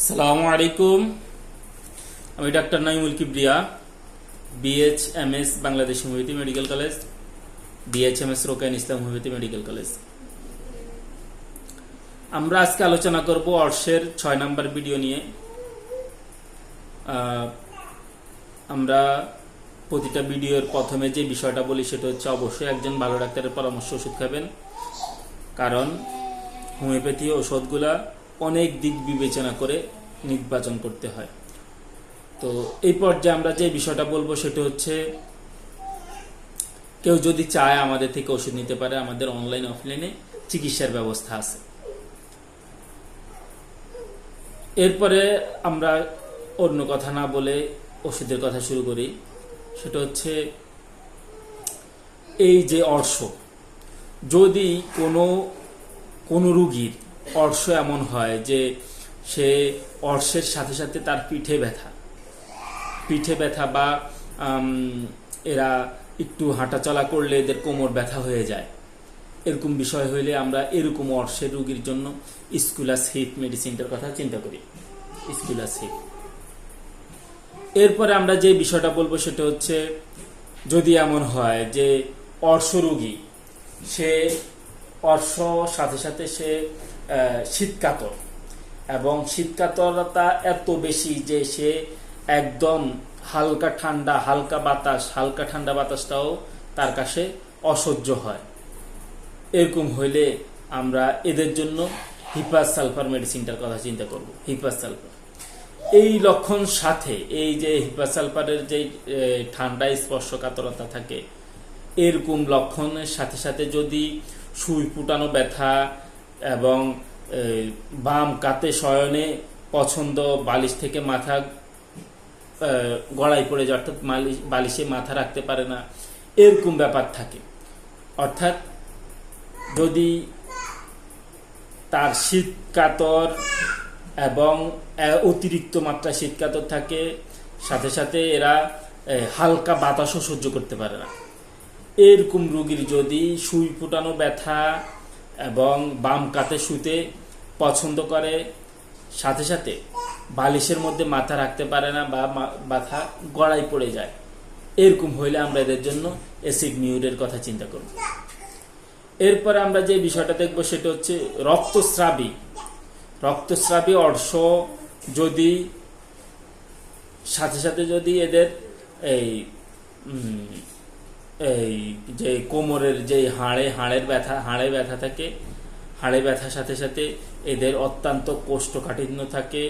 সালামু আলাইকুম আমি doctor Naimul Kibria B H M S Bangladesh homeopathy medical college B H M S Rokain Islam homeopathy medical college. আমরা আজকে আলোচনা করব অর্শের ছয় নাম্বার ভিডিও নিয়ে। আমরা প্রতিটা ভিডিওর প্রথমে যে বিষয়টা বলি সেটা হচ্ছে অবশ্যই একজন ভালো ডাক্তারের পরামর্শ ওষুধ খাবেন। কারণ হোমিওপ্যাথি ওষুধগুলা অনেক দিক বিবেচনা করে নির্বাচন করতে হয়। তো এই পর্যায়ে আমরা যে বিষয়টা বলব সেটা হচ্ছে, কেউ যদি চায় আমাদের থেকে ওষুধ নিতে পারে, আমাদের অনলাইন অফলাইনে চিকিৎসার ব্যবস্থা আছে। এরপরে আমরা অন্য কথা না বলে ওষুধের কথা শুরু করি, সেটা হচ্ছে এই যে অর্শ। যদি কোনো কোনো রুগীর অর্শ এমন হয় যে সে অর্শের সাথে সাথে তার পিঠে ব্যথা। পিঠে ব্যথা বা এরা একটু হাঁটাচলা করলে এদের কোমর ব্যথা হয়ে যায়। এরকম বিষয় হইলে আমরা এরকম অর্শের রুগীর জন্য স্কুলাস হিট মেডিসিনটার কথা চিন্তা করি। স্কুলাস হিট এরপরে আমরা যে বিষয়টা বলব সেটা হচ্ছে, যদি এমন হয় যে অর্শ রুগী, সে অর্শ সাথে সাথে সে শীতকাতর। এবং শীতকাতরতা এত বেশি যে সে একদম হালকা ঠান্ডা, হালকা বাতাস, হালকা ঠান্ডা বাতাসটাও তার কাছে অসহ্য হয়। এরকম হইলে আমরা এদের জন্য হিপাস সালফার মেডিসিনটার কথা চিন্তা করব, হিপাস সালফার। এই লক্ষণ সাথে, এই যে হিপাস সালফারের যে ঠান্ডা স্পর্শকাতরতা থাকে, এরকম লক্ষণের সাথে সাথে যদি সুই ফুটানো ব্যথা এবং বাম কাতে শয়নে পছন্দ বালিশ থেকে মাথা গড়াই পড়ে যায়, অর্থাৎ বালিশে মাথা রাখতে পারে না, এরকম ব্যাপার থাকে। অর্থাৎ যদি তার শীত কাতর এবং অতিরিক্ত মাত্রা শীত কাতর থাকে, সাথে সাথে এরা হালকা বাতাসও সহ্য করতে পারে না। এরকম রুগীর যদি সুই ফুটানো ব্যথা এবং বাম কাতে শুতে পছন্দ করে। সাথে সাথে বালিশের মধ্যে মাথা রাখতে পারে না বা মাথা গড়াই পড়ে যায়। এরকম হইলে আমরা এদের জন্য অ্যাসিড মিউরের কথা চিন্তা করব। এরপরে আমরা যে বিষয়টা দেখব সেটা হচ্ছে রক্তস্রাবী। রক্তস্রাবী অর্শ যদি, সাথে সাথে যদি এদের এই এই যে কোমরের যে হাড়ে, হাড়ের ব্যথা, হাড়ে ব্যথা থাকে, হাড়ে ব্যথার সাথে সাথে এদের অত্যন্ত কোষ্ঠকাঠিন্য থাকে।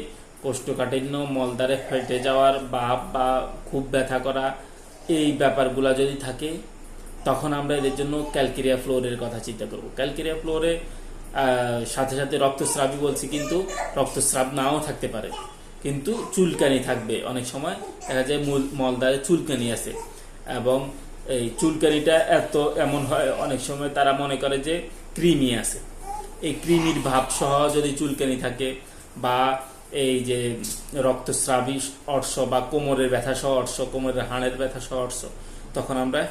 কোষ্ঠকাঠিন্য মলদারে ফেটে যাওয়ার বাপ বা খুব ব্যথা করা, এই ব্যাপারগুলো যদি থাকে, তখন আমরা এদের জন্য ক্যালকেরিয়া ফ্লোরের কথা চিন্তা করব। ক্যালকেরিয়া ফ্লোরে সাথে সাথে রক্তস্রাবই বলছি কিন্তু রক্তস্রাব নাও থাকতে পারে। কিন্তু চুলকানি থাকবে। অনেক সময় দেখা যায় মূল মলদারে চুলকানি আছে এবং এই চুলকানিটা এত এমন হয়, অনেক সময় তারা মনে করে যে কৃমি আছে। এই কৃমির ভাব সহ যদি চুলকানি থাকে বা এই যে রক্তস্রাবী অর্শ বা কোমরের ব্যথা সহ অর্শ, কোমরের হাড়ের ব্যথা সহ অর্শ, তখন আমরা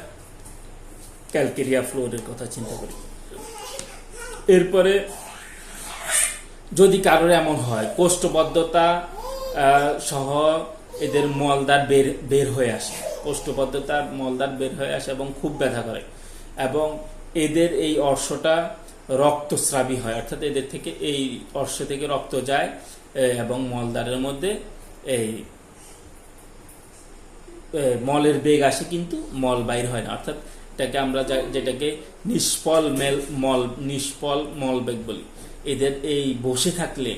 ক্যালকেরিয়া ফ্লোরের কথা চিন্তা করি। এরপরে যদি কারোর এমন হয়, কোষ্ঠবদ্ধতা সহ এদের মলদার বের বের হয়ে আসে। কোষ্ঠবদ্ধতার মলদার বের হয়ে আসে এবং খুব ব্যথা করে। এবং এদের এই অর্শটা রক্তস্রাবী হয়, অর্থাৎ এদের থেকে এই অর্শ থেকে রক্ত যায় এবং মলদারের মধ্যে এই মলের বেগ আসে, কিন্তু মল বাইর হয় না। অর্থাৎ এটাকে আমরা যেটাকে নিষ্ফল মেল, মল, নিষ্ফল মল বেগ বলি। এদের এই বসে থাকলে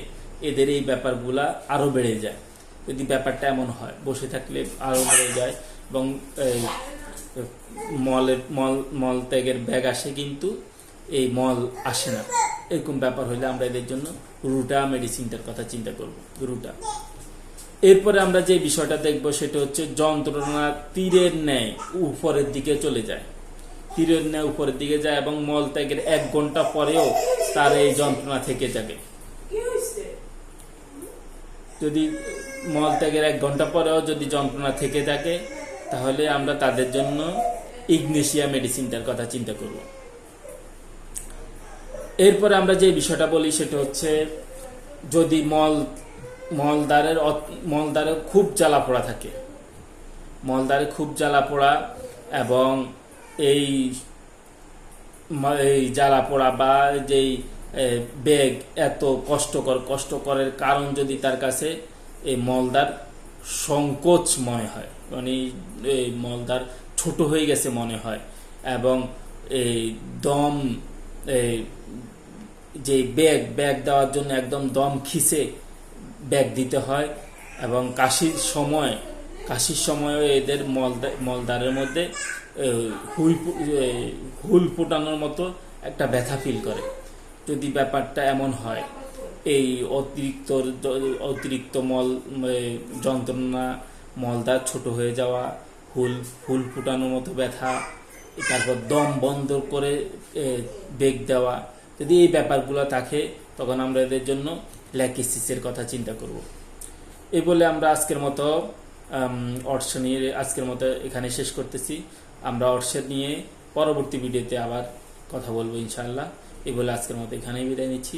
এদের এই ব্যাপারগুলা আরও বেড়ে যায়। যদি ব্যাপারটা এমন হয়, বসে থাকলে আরও বেড়ে যায় এবং মলের মল মল ত্যাগের ব্যাগ আসে কিন্তু এই মল আসে না। এরকম ব্যাপার হলে আমরা এদের জন্য রুটা মেডিসিনটার কথা চিন্তা করব, রুটা। এরপরে আমরা যে বিষয়টা দেখব সেটা হচ্ছে যন্ত্রণা তীরের ন্যায় উপরের দিকে চলে যায়। তীরের ন্যায় উপরের দিকে যায় এবং মল ত্যাগের এক ঘণ্টা পরেও তার এই যন্ত্রণা থেকে যাবে। যদি মল ত্যাগের এক ঘণ্টা পরেও যদি যন্ত্রণা থেকে থাকে, তাহলে আমরা তাদের জন্য ইগনেশিয়া মেডিসিনটার কথা চিন্তা করব। এরপরে আমরা যে বিষয়টা বলি, সেটা হচ্ছে যদি মল মলদারের মলদারে খুব জ্বালা পোড়া থাকে মলদারে খুব জ্বালা পোড়া এবং এই এই জ্বালা পোড়া বা যেই বেগ এত কষ্টকর, কষ্টকরের কারণ যদি তার কাছে এই মলদার সংকোচ মনে হয়। মানে এই মলদার ছোট হয়ে গেছে মনে হয়। এবং এই দম যে ব্যাগ ব্যাগ দেওয়ার জন্য একদম দম খিসে ব্যাগ দিতে হয়। এবং কাশির সময়, কাশির সময়ও এদের মলদা- মলদারের মধ্যে হুল হুল ফুটানোর মতো একটা ব্যথা ফিল করে। যদি ব্যাপারটা এমন হয়। এই অতিরিক্ত অতিরিক্ত মল এ, যন্ত্রণা মলদার ছোট হয়ে যাওয়া হুল হুল ফুটানোর মতো ব্যথা তারপর দম বন্ধ করে বেগ দেওয়া। যদি এই ব্যাপারগুলো থাকে তখন আমরা এদের জন্য ল্যাকিসিসের কথা চিন্তা করব। এই বলে আমরা আজকের মতো অর্শ নিয়ে আজকের মতো এখানে শেষ করতেছি। আমরা অর্শের নিয়ে পরবর্তী ভিডিওতে আবার কথা বলব ইনশাআল্লাহ। এই বলে আজকের মতো এখানেই বিদায় নিচ্ছি।